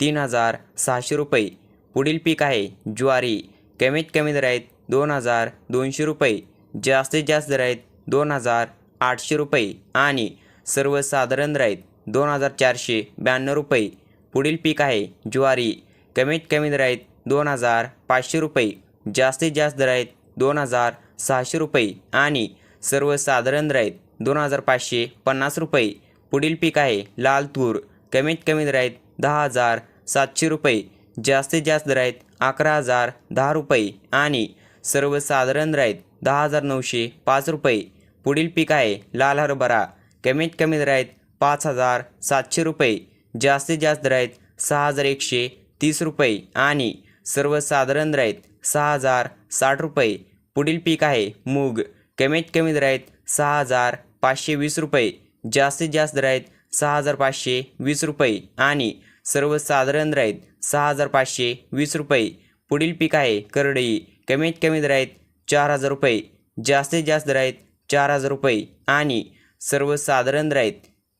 तीन हजार सहाशे रुपये. पुढील पीक आहे ज्वारी. कमीत कमी दर आहेत दोन हजार दोनशे रुपये. जास्तीत जास्त दर आहेत दोन हजार आठशे रुपये. आणि सर्वसाधारण दर आहेत दोन हजार चारशे ब्याण्णव रुपये. पुढील पीक आहे ज्वारी. कमीत कमी दर आहेत दोन हजार पाचशे रुपये. जास्तीत जास्त दर आहेत दोन हजार सहाशे रुपये. आणि सर्वसाधारण दर आहेत दोन हजार पाचशे पन्नास रुपये. पुढील पीक आहे लाल तूर. कमीत कमी दर आहेत दहा हजार सातशे रुपये. जास्तीत जास्त दर आहेत अकरा हजार दहा रुपये आणि सर्वसाधारण दर आहेत दहा हजार नऊशे पाच रुपये. पुढील पीक आहे लाल हरभरा. कमीत कमी दर आहेत पाच हजार सातशे रुपये. जास्तीत जास्त दर आहेत सहा हजार एकशे तीस रुपये आणि सर्वसाधारण दर आहेत सहा हजार साठ रुपये. पुढील पीक आहे मूग. कमीत कमी दर आहेत सहा हजार पाचशे वीस रुपये. जास्तीत जास्त दर आहेत सहा हजार पाचशे वीस रुपये आणि सर्वसाधारण दर आहेत सहा हजार पाचशे वीस रुपये. पुढील पीक आहे करडई. कमीत कमी दर आहेत चार हजार रुपये जास्तीत जास्त दर आहेत चार हजार रुपये आणि सर्वसाधारण दर आहेत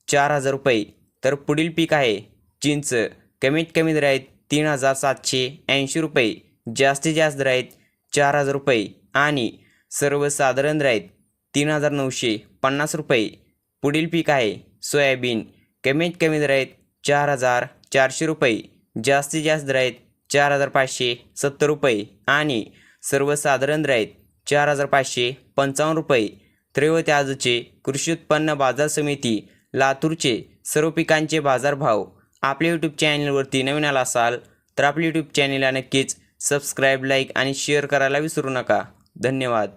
चार हजार रुपये. तर पुढील पीक आहे चिंच. कमीत कमी दर आहेत तीन हजार सातशे ऐंशी रुपये जास्तीत जास्त दर आहेत चार हजार रुपये आणि सर्वसाधारण दर आहेत तीन हजार नऊशे पन्नास रुपये. पुढील पीक आहे सोयाबीन कमीत कमी दर आहेत चार हजार चारशे रुपये जास्तीत जास्त दर आहेत चार हजार पाचशे सत्तर रुपये आणि सर्वसाधारण दर आहेत चार हजार पाचशे पंचावन्न रुपये. त्रैवत आजचे कृषी उत्पन्न बाजार समिती लातूरचे सर्व पिकांचे बाजारभाव आपल्या यूट्यूब चॅनलवरती नवीन आला असाल तर आपल्या यूट्यूब चॅनलला नक्कीच सबस्क्राईब लाईक आणि शेअर करायला विसरू नका. धन्यवाद.